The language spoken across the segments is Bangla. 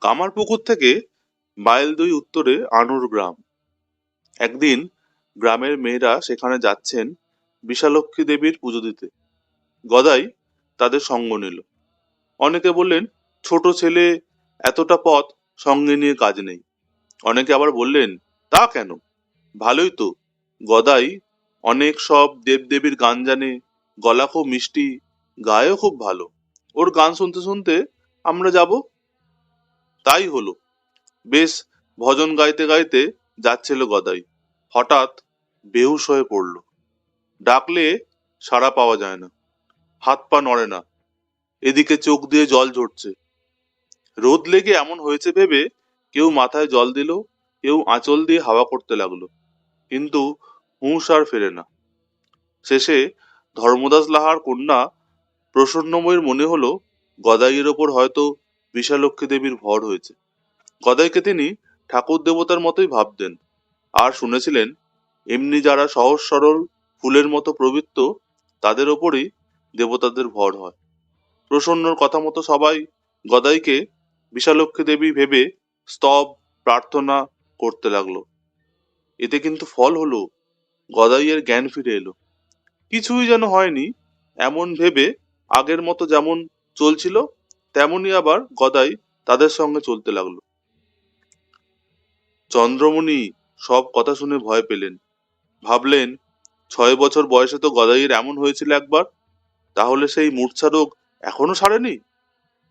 কামারপুকুর থেকে মাইল দুই উত্তরে আনুর গ্রাম। একদিন গ্রামের মেয়েরা সেখানে যাচ্ছেন বিশালক্ষী দেবীর পুজো দিতে। গদাই তাদের সঙ্গ নিল। অনেকে বললেন, ছোট ছেলে এতটা পথ সঙ্গে নিয়ে কাজ নেই। অনেকে আবার বললেন, তা কেন? ভালোই তো। গদাই অনেক সব দেবদেবীর গান জানে গলা খুব মিষ্টি, গায়েও খুব ভালো। ওর গান শুনতে শুনতে আমরা যাব তাই হলো। বেশ ভজন গাইতে গাইতে যাচ্ছিল গদাই। হঠাৎ বেহুশ হয়ে পড়ল। ডাকলে সাড়া পাওয়া যায় না। হাত পা নড়ে না। এদিকে চোখ দিয়ে জল ঝরছে। রোদ লেগে এমন হয়েছে ভেবে কেউ মাথায় জল দিল, কেউ আঁচল দিয়ে হাওয়া করতে লাগল। কিন্তু হুঁশ আর ফেরে না। শেষে ধর্মদাস লাহার কন্যা প্রসন্নময়ের মনে হলো, গদাইয়ের ওপর হয়তো বিশালক্ষী দেবীর ভর হয়েছে। গদাইকে তিনি ঠাকুর দেবতার মতোই ভাবতেন। আর শুনেছিলেন, এমনি যারা সহজ সরল ফুলের মতো প্রবৃত্ত, তাদের ওপরই দেবতাদের ভর হয়। প্রসন্নর কথা মতো সবাই গদাইকে বিশালক্ষী দেবী ভেবে স্তব, প্রার্থনা করতে লাগল। এতে কিন্তু ফল হলো, গদাইয়ের জ্ঞান ফিরে এলো। কিছুই যেন হয়নি, এমন ভেবে আগের মতো যেমন চলছিল তেমনি আবার গদাই তাদের সঙ্গে চলতে লাগল। চন্দ্রমণি সব কথা শুনে ভয় পেলেন। ভাবলেন, ছয় বছর বয়সে তো গদাইয়ের এমন হয়েছিল একবার, তাহলে সেই মূর্ছা রোগ এখনও সারেনি?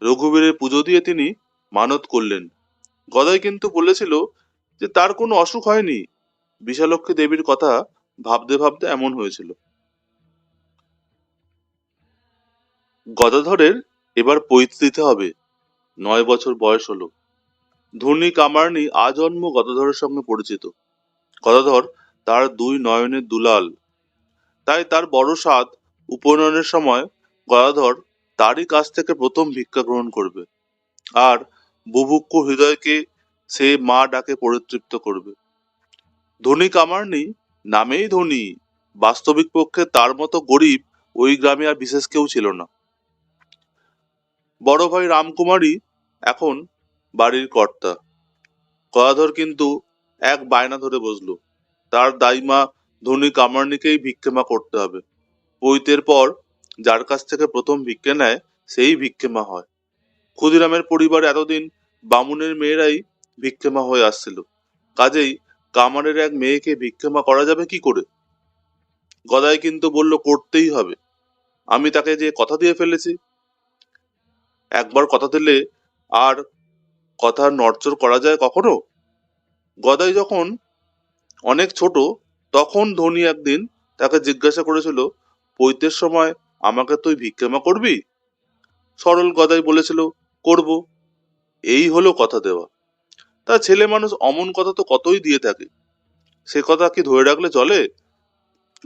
রঘুবীরের পুজো দিয়ে তিনি মানত করলেন। গদাই কিন্তু বলেছিল যে তার কোনো অসুখ হয়নি। বিশালক্ষী দেবীর কথা ভাবতে ভাবতে এমন হয়েছিল। গদাধরের এবার পৈতে দিতে হবে। নয় বছর বয়স হলো। ধনী কামার্নি আজন্ম গদাধরের সঙ্গে পরিচিত। গদাধর তার দুই নয়নের দুলাল। তাই তার বড় সাদ উপনয়নের সময় গদাধর তারই কাছ থেকে প্রথম ভিক্ষা গ্রহণ করবে আর বুভুক্ষ হৃদয়কে সে মা ডাকে পরিতৃপ্ত করবে। ধনী কামার্নি নামেই ধনী বাস্তবিক পক্ষে তার মতো গরিব ওই গ্রামে আর বিশেষ কেউ ছিল না। বড় ভাই রামকুমারী এখন বাড়ির কর্তা। গদাধর কিন্তু এক বায়না ধরে বসল, তার দাইমা ধনী কামারনিকেই ভিক্ষেমা করতে হবে। পৈতের পর যার কাছ থেকে প্রথম ভিক্ষে নেয়, সেই ভিক্ষেমা হয়। ক্ষুদিরামের পরিবার এতদিন বামুনের মেয়েরাই ভিক্ষেমা হয়ে আসছিল। কাজেই কামারের এক মেয়েকে ভিক্ষেমা করা যাবে কি করে? গদাই কিন্তু বলল, করতেই হবে। আমি তাকে যে কথা দিয়ে ফেলেছি একবার কথা দিলে আর কথা নড়চড় করা যায় কখনো? গদাই যখন অনেক ছোট, তখন ধনী একদিন তাকে জিজ্ঞাসা করেছিল, পৈতের সময় আমাকে তুই ভিক্ষেমা করবি? সরল গদাই বলেছিল, করব। এই হলো কথা দেওয়া। তা ছেলে মানুষ অমন কথা তো কতই দিয়ে থাকে? সে কথা কি ধরে রাখলে চলে?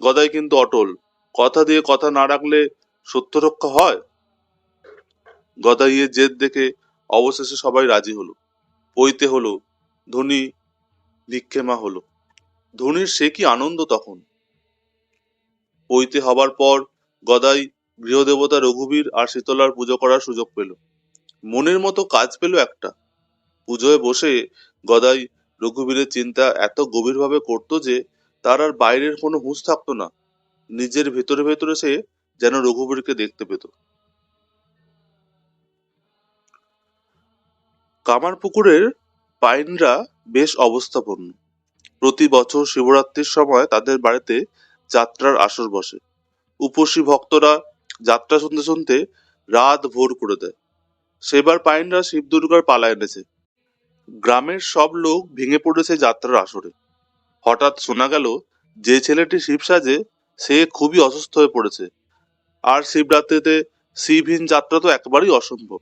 গদাই কিন্তু অটল। কথা দিয়ে কথা না রাখলে সত্য রক্ষা হয়? গদাইয়ের জেদ দেখে অবশেষে সবাই রাজি হলো। পইতে হলো, ধনী ভিক্ষেমা হলো। ধনীর সে কি আনন্দ তখন? পইতে হবার পর গদাই গৃহদেবতা রঘুবীর আর শীতলার পুজো করার সুযোগ পেল। মনের মতো কাজ পেল একটা। পুজোয় বসে গদাই রঘুবীরের চিন্তা এত গভীরভাবে করতো যে তার আর বাইরের কোনো হুঁশ থাকতো না। নিজের ভেতরে ভেতরে সে যেন রঘুবীরকে দেখতে পেত। কামারপুকুরের পাইনরা বেশ অবস্থাপন্ন। প্রতি বছর শিবরাত্রির সময় তাদের বাড়িতে যাত্রার আসর বসে। উপসী ভক্তরা যাত্রা শুনতে শুনতে রাত ভোর করে দেয়। সেবার পাইনরা শিব দুর্গার পালা এনেছে। গ্রামের সব লোক ভেঙে পড়েছে যাত্রার আসরে। হঠাৎ শোনা গেল, যে ছেলেটি শিব সাজে সে খুবই অসুস্থ হয়ে পড়েছে। আর শিবরাত্রিতে শিবহীন যাত্রা তো একেবারেই অসম্ভব।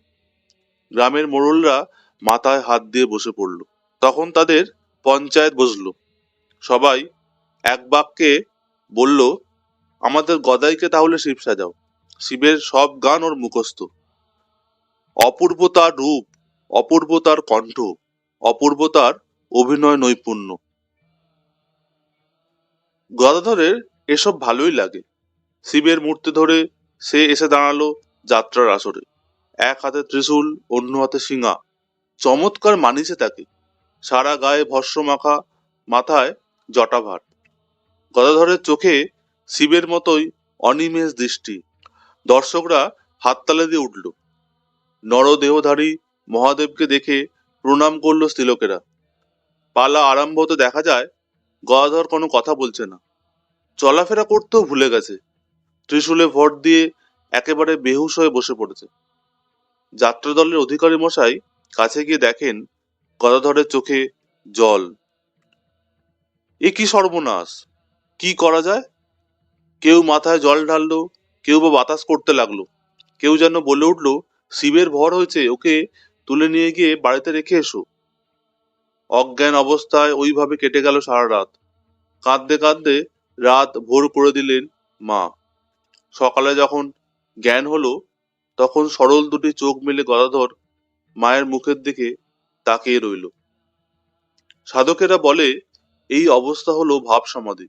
গ্রামের মোড়লরা মাথায় হাত দিয়ে বসে পড়ল। তখন তাদের পঞ্চায়েত বসল। সবাই এক বাক্যে বলল, আমাদের গদাইকে তাহলে শিব সাজাও। শিবের সব গান ওর মুখস্থ। অপূর্ব তার রূপ, অপূর্ব তার কণ্ঠ, অপূর্ব তার অভিনয় নৈপুণ্য। গদাধরের এসব ভালোই লাগে। শিবের মূর্তি ধরে সে এসে দাঁড়াল যাত্রার আসরে। এক হাতে ত্রিশূল, অন্য হাতে শিঙা চমৎকার মানিছে তাকে। সারা গায়ে ভস্য মাখা মাথায় জটাভার। গদাধরের চোখে শিবের মতোই অনিমেষ দৃষ্টি। দর্শকরা হাততালে দিয়ে উঠল। নরদেহধারী মহাদেবকে দেখে প্রণাম করল স্ত্রীলোকেরা। পালা আরম্ভ হতে দেখা যায়, গদাধর কোনো কথা বলছে না। চলাফেরা করতেও ভুলে গেছে। ত্রিশূলে ভর দিয়ে একেবারে বেহুশ হয়ে বসে পড়েছে। যাত্রা দলের অধিকারী মশাই কাছে গিয়ে দেখেন গদাধরের চোখে জল। এ কি সর্বনাশ? কি করা যায়? কেউ মাথায় জল ঢাললো, কেউ বা বাতাস করতে লাগল। কেউ যেন বলে উঠল, শিবের ভর হয়েছে, ওকে তুলে নিয়ে গিয়ে বাড়িতে রেখে এসো। অজ্ঞান অবস্থায় ওইভাবে কেটে গেল সারা রাত। কাঁদতে কাঁদতে রাত ভোর করে দিলেন মা। সকালে যখন জ্ঞান হলো, তখন সরল দুটি চোখ মেলে গদাধর মায়ের মুখের দিকে তাকিয়ে রইল। সাধকেরা বলে, এই অবস্থা হলো ভাব সমাধি।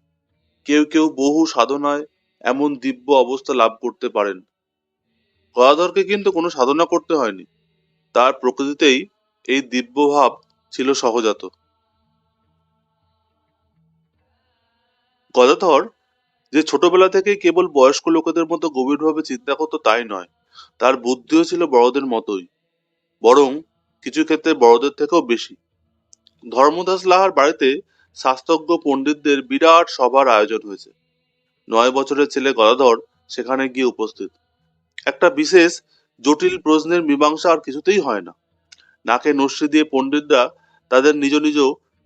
কেউ কেউ বহু সাধনায় এমন দিব্য অবস্থা লাভ করতে পারেন। গদাধরকে কিন্তু কোনো সাধনা করতে হয়নি। তার প্রকৃতিতেই এই দিব্য ভাব ছিল সহজাত। গদাধর যে ছোটবেলা থেকেই কেবল বয়স্ক লোকেদের মতো গভীরভাবে চিন্তা করতো তাই নয়। তার বুদ্ধিও ছিল বড়দের মতোই। বরং কিছু ক্ষেত্রে বড়দের থেকেও বেশি। ধর্মদাস লাহার বাড়িতে শাস্ত্রজ্ঞ পণ্ডিতদের বিরাট সভার আয়োজন হয়েছে। নয় বছরের ছেলে গদাধর সেখানে গিয়ে উপস্থিত। একটা বিশেষ জটিল প্রশ্নের মীমাংসা আর কিছুতেই হয় না। নাকে নস্যি দিয়ে পণ্ডিতরা তাদের নিজ নিজ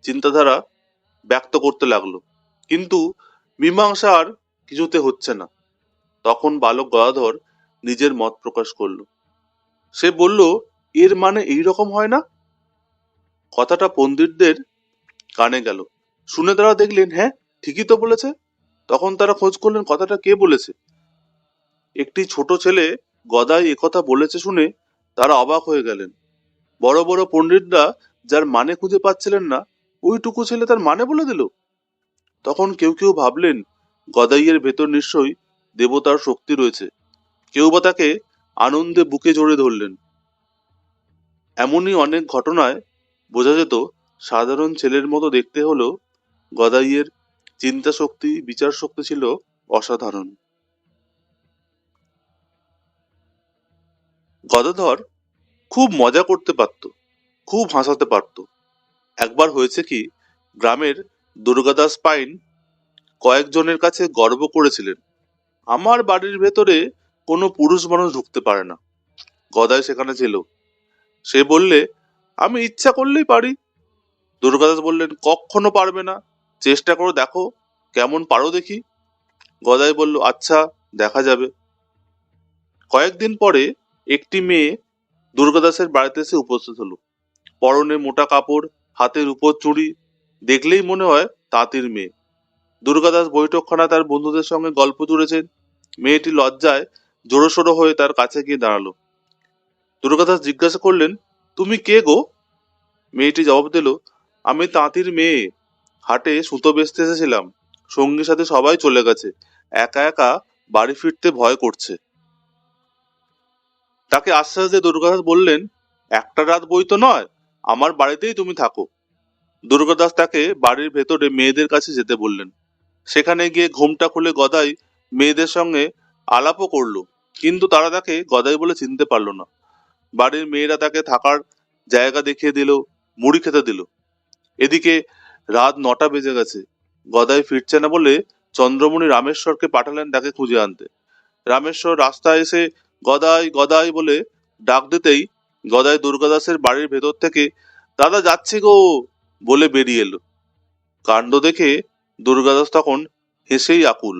চিন্তাধারা ব্যক্ত করতে লাগল। কিন্তু মীমাংসা আর কিছুতে হচ্ছে না। তখন বালক গদাধর নিজের মত প্রকাশ করল। সে বলল এর মানে এই রকম হয় না? কথাটা পণ্ডিতদের কানে গেল। শুনে তারা দেখলেন হ্যাঁ ঠিকই তো বলেছে। তখন তারা খোঁজ করলেন, কথাটা কে বলেছে? একটি ছোট ছেলে গদাই একথা বলেছে শুনে তারা অবাক হয়ে গেলেন। বড় বড় পণ্ডিতরা যার মানে খুঁজে পাচ্ছিলেন না, ওইটুকু ছেলে তার মানে বলে দিল। তখন কেউ কেউ ভাবলেন, গদাইয়ের ভেতর নিশ্চয়ই দেবতার শক্তি রয়েছে। কেউ বা তাকে আনন্দে বুকে জড়িয়ে ধরলেন। এমনই অনেক ঘটনায় বোঝা যেত সাধারণ ছেলের মতো দেখতে হলেও গদাইয়ের চিন্তা শক্তি, বিচার শক্তি ছিল অসাধারণ। গদাধর খুব মজা করতে পারত, খুব হাসাতে পারত। একবার হয়েছে কি, গ্রামের দুর্গাদাস পাইন কয়েকজনের কাছে গর্ব করেছিলেন, আমার বাড়ির ভেতরে কোনো পুরুষ মানুষ ঢুকতে পারে না। গদাই সেখানে ছিল। সে বললে, আমি ইচ্ছা করলেই পারি। দুর্গাদাস বললেন, কখনো পারবে না। চেষ্টা করে, দেখো কেমন পারো দেখি। গদাই বলল আচ্ছা দেখা যাবে। কয়েকদিন পরে একটি মেয়ে দুর্গাদাসের বাড়িতে এসে উপস্থিত হলো। পরনে মোটা কাপড়, হাতের উপর চুড়ি, দেখলেই মনে হয় তাঁতির মেয়ে। দুর্গাদাস বৈঠকখানা তার বন্ধুদের সঙ্গে গল্প জুড়েছেন মেয়েটি লজ্জায় জোরসোরো হয়ে তার কাছে গিয়ে দাঁড়াল। দুর্গাদাস জিজ্ঞাসা করলেন, তুমি কে গো? মেয়েটি জবাব দিল, আমি তাঁতির মেয়ে। হাটে সুতো বেচতে এসেছিলাম। সঙ্গীর সাথে সবাই চলে গেছে। একা একা বাড়ি ফিরতে ভয় করছে। তাকে আশ্বাস দিয়ে দুর্গাদাস বললেন, একটা রাত বই তো নয়, আমার বাড়িতেই তুমি থাকো। দুর্গাদাস তাকে বাড়ির ভেতরে মেয়েদের কাছে যেতে বললেন। সেখানে গিয়ে ঘুমটা খুলে গদাই মেয়েদের সঙ্গে আলাপও করল, কিন্তু তারা তাকে গদাই বলে চিনতে পারল না। বাড়ির মেয়েরা তাকে থাকার জায়গা দেখিয়ে দিল, মুড়ি খেতে দিল। এদিকে রাত নটা বেজে গেছে। গদাই ফিরছে না বলে চন্দ্রমণি রামেশ্বরকে পাঠালেন তাকে খুঁজে আনতে। রামেশ্বর রাস্তায় এসে গদাই গদাই বলে ডাক দিতেই গদাই দুর্গাদাসের বাড়ির ভেতর থেকে, দাদা, যাচ্ছি গো! বলে বেরিয়ে এলো। কাণ্ড দেখে দুর্গাদাস তখন হেসেই আকুল।